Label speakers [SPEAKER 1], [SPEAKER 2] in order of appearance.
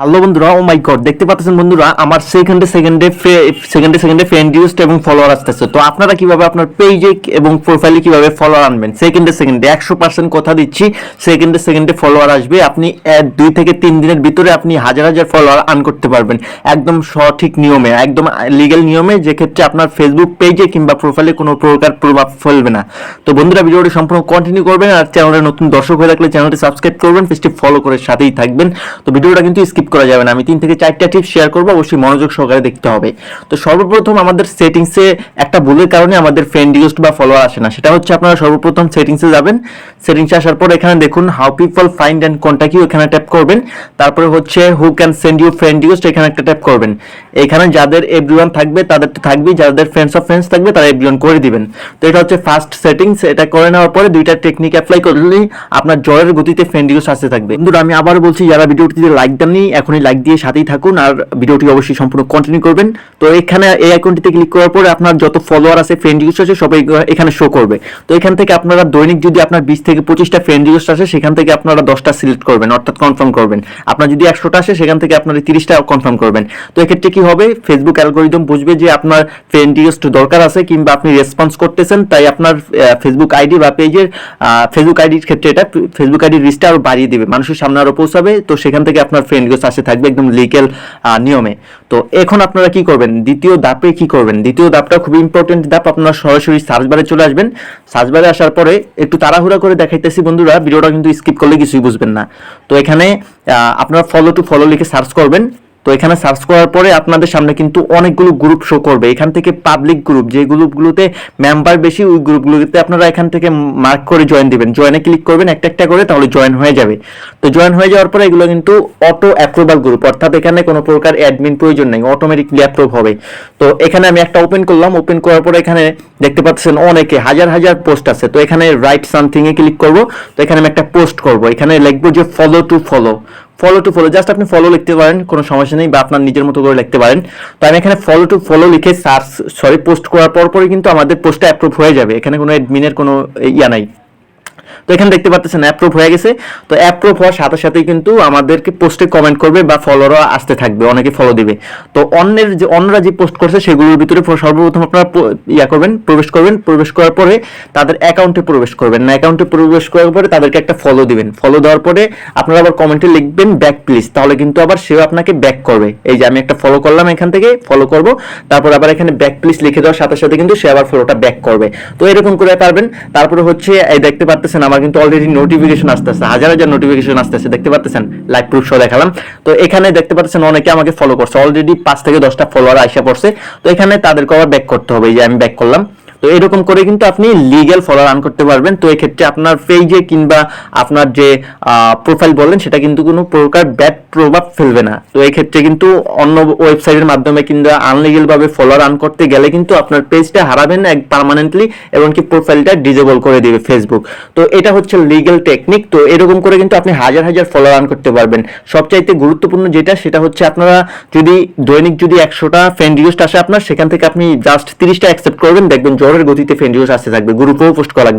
[SPEAKER 1] Hello বন্ধুরা, ও মাই god, দেখতে পাচ্ছেন বন্ধুরা, আমার সেকেন্ডে সেকেন্ডে সেকেন্ডে সেকেন্ডে ফ্রেন্ড ইউজড এবং ফলোয়ার আসতেছে। তো আপনারা কীভাবে আপনার পেজে এবং প্রোফাইলে কীভাবে ফলোয়ার আনবেন? সেকেন্ডে সেকেন্ডে, একশো পার্সেন্ট কথা দিচ্ছি, সেকেন্ডে সেকেন্ডে ফলোয়ার আসবে, আপনি দুই থেকে তিন দিনের ভিতরে আপনি হাজার হাজার ফলোয়ার আর্ন করতে পারবেন, একদম সঠিক নিয়মে, একদম লিগেল নিয়মে, যে ক্ষেত্রে আপনার ফেসবুক পেজে কিংবা প্রোফাইলে কোনো প্রকার প্রভাব ফেলবে না। তো বন্ধুরা, ভিডিওটি সম্পূর্ণ কন্টিনিউ করবেন, আর চ্যানেলে নতুন দর্শক হয়ে থাকলে চ্যানেলটি সাবস্ক্রাইব করবেন পেজটি ফলো করে সাথেই থাকবেন। তো ভিডিওটা কিন্তু স্কিপ করা যাবে না। আমি তিন থেকে চারটা টিপস শেয়ার করব, অবশ্যই মনোযোগ সহকারে দেখতে হবে। তো সর্বপ্রথম আমাদের সেটিংসে একটা ভুলের কারণে আমাদের ফ্রেন্ড ইউজড বা ফলোয়ার আসে না। সেটা হচ্ছে আপনারা সর্বপ্রথম সেটিংসে যাবেন। সেটিংসে আসার পর এখানে দেখুন how people find and contact you এখানে ট্যাপ করবেন। তারপরে হচ্ছে who can send you friend used এখানে একটা ট্যাপ করবেন। এখানে যাদের এভরিওয়ান থাকবে, তাদের তো থাকবেই। যাদের ফ্রেন্ডস অফ ফ্রেন্ডস থাকবে, তারা এভরিওয়ান করে দিবেন। তো এটা হচ্ছে ফার্স্ট সেটিংস এটা করে নেওয়ার পরে দুইটা টেকনিক অ্যাপ্লাই করলেই আপনার জ্বরের গতিতে ফ্রেন্ড ইউজ আসতে থাকবে। বন্ধুরা, আমি আবার বলছি, যারা ভিডিওটিতে লাইক দেননি এখনই লাইক দিয়ে সাথেই থাকুন আর ভিডিওটি অবশ্যই সম্পূর্ণ কন্টিনিউ করবেন। তো এখানে এই আইকনটিতে ক্লিক করার পরে আপনার যত ফলোয়ার আছে ফ্রেন্ড ইউজ আছে, সবাই এখানে শো করবে। তো এখান থেকে আপনারা দৈনিক যদি আপনার বিশ থেকে পঁচিশটা ফ্রেন্ড ইউজ আসে, সেখান থেকে আপনারা দশটা সিলেক্ট করবেন, অর্থাৎ কনফার্ম করবেন। আপনার যদি একশোটা আসে, সেখান থেকে আপনারা তিরিশটা কনফার্ম করবেন। তো এক্ষেত্রে কি হবে? ফেসবুক অ্যালগোরিদম বুঝবে যে আপনার ফ্রেন্ড ইউজ দরকার আছে কিংবা আপনি রেসপন্স করতেছেন, তাই আপনার ফেসবুক আইডি বা পেজের ফেসবুক আইডির ক্ষেত্রে এটা ফেসবুক আইডির রিচটা আরও বাড়িয়ে দেবে। মানুষের সামনে আরও পৌঁছাবে, তো সেখান থেকে আপনার ফ্রেন্ড আসে, থাকবে একদম লিগেল নিয়মে। তো এখন আপনারা কি করবেন? দ্বিতীয় ধাপে কি করবেন? দ্বিতীয় ধাপটা খুব ইম্পর্টেন্ট ধাপ, আপনারা সরাসরি সার্চ বারে চলে আসবেন। সার্চ বারে আসার পরে একটু তাড়াহুড়া করে দেখাইতেছি, বন্ধুরা, ভিডিওটা কিন্তু স্কিপ করলে কিছুই বুঝবেন না। তো এখানে আপনারা ফলো টু ফলো লিখে সার্চ করবেন। তো এখানে সার্চ করার পরে আপনাদের সামনে কিন্তু অনেকগুলো গ্রুপ শো করবে। এখান থেকে পাবলিক গ্রুপ যে গ্রুপগুলোতে মেম্বার বেশি, ওই গ্রুপগুলোতে আপনারা এখান থেকে মার্ক করে জয়েন দিবেন। জয়েনে ক্লিক করবেন একটা একটা করে, তাহলে জয়েন হয়ে যাবে। তো জয়েন হয়ে যাওয়ার পরে এগুলো কিন্তু অটো অ্যাপ্রুভাল গ্রুপ অর্থাৎ এখানে কোনো প্রকার অ্যাডমিন প্রয়োজন নেই অটোমেটিকলি অ্যাপ্রুভ হবে। তো এখানে আমি একটা ওপেন করলাম ওপেন করার পরে এখানে দেখতে পাচ্ছেন অনেকে, হাজার হাজার পোস্ট আছে। তো এখানে রাইট সামথিং এ ক্লিক করব, তো এখানে আমি একটা পোস্ট করব। এখানে লিখব যে follow to follow follow to follow just আপনি ফলো লিখতে পারেন, কোনো সমস্যা নেই, বা আপনার নিজের মতো করে লিখতে পারেন। তো আমি এখানে ফলো টু ফলো লিখে সার্চ সরি পোস্ট করার পরপরই কিন্তু আমাদের পোস্টটা অ্যাপ্রুভ হয়ে যাবে। এখানে কোনো অ্যাডমিনের কোনো ইয়া নাই। তো এখানে দেখতে পাচ্ছেন অ্যাপ্রুভ হয়ে গেছে। তো অ্যাপ্রুভ হওয়ার সাথে সাথেই কিন্তু আমাদেরকে পোস্টে কমেন্ট করবে বা ফলোয়ারও আসতে থাকবে, অনেকে ফলো দিবে। তো অন্যের যে, অন্যরা যে পোস্ট করছে সেগুলোর ভিতরে সর্বপ্রথম আপনারা ইয়া করবেন, প্রবেশ করবেন, প্রবেশ করার পরে তাদের অ্যাকাউন্টে প্রবেশ করবেন। না অ্যাকাউন্টে প্রবেশ করার পরে তাদেরকে একটা ফলো দিবেন। ফলো দেওয়ার পরে আপনারা আবার কমেন্টে লিখবেন ব্যাক প্লিজ তাহলে কিন্তু আবার সেও আপনাকে ব্যাক করবে। এই যে আমি একটা ফলো করলাম এখান থেকে ফলো করব, তারপর আবার এখানে ব্যাক প্লিজ লিখে দেওয়ার সাথে সাথে কিন্তু সে আবার ফলোটা ব্যাক করবে। তো এরকম করে পারবেন। তারপরে হচ্ছে, এই দেখতে পারতেছেন আমার কিন্তু অলরেডি নোটিফিকেশন আসতেছে, হাজার হাজার নোটিফিকেশন আসতেছে, দেখতে পাচ্ছেন লাইভ প্রুফ শো দেখালাম। তো এখানে দেখতে পাচ্ছেন অনেকে আমাকে ফলো করছে। অলরেডি পাঁচ থেকে দশটা ফলোয়ার আসা পড়ছে। তো এখানে তাদেরকে আবার ব্যাক করতে হবে। এই যে আমি ব্যাক করলাম। তো এরকম করে কিন্তু আপনি লিগ্যাল ফলো রান করতে পারবেন। তো এক্ষেত্রে আপনার পেজে কিংবা আপনার যে প্রোফাইল বললেন, সেটা কিন্তু কোনো প্রকার ব্যাড প্রভাব ফেলবে না। তো এই ক্ষেত্রে কিন্তু অন্য ওয়েবসাইটের মাধ্যমে কিংবা আনলিগেল ভাবে ফলো রান করতে গেলে কিন্তু আপনার পেজটা হারাবেন এক পার্মানেন্টলি এমনকি প্রোফাইলটা ডিজেবল করে দিবে ফেসবুক তো এটা হচ্ছে লিগ্যাল টেকনিক তো এরকম করে কিন্তু আপনি হাজার হাজার ফলো রান করতে পারবেন। সবচাইতে গুরুত্বপূর্ণ যেটা, সেটা হচ্ছে আপনারা যদি দৈনিক যদি একশোটা ফ্রেন্ড রিকোয়েস্ট আসে আপনার, সেখান থেকে আপনি জাস্ট তিরিশটা অ্যাকসেপ্ট করবেন। দেখবেন জ্বরের গতিতে ফেন্ডিওস আসতে থাকবে গ্রুপেও পোস্ট করা লাগবে।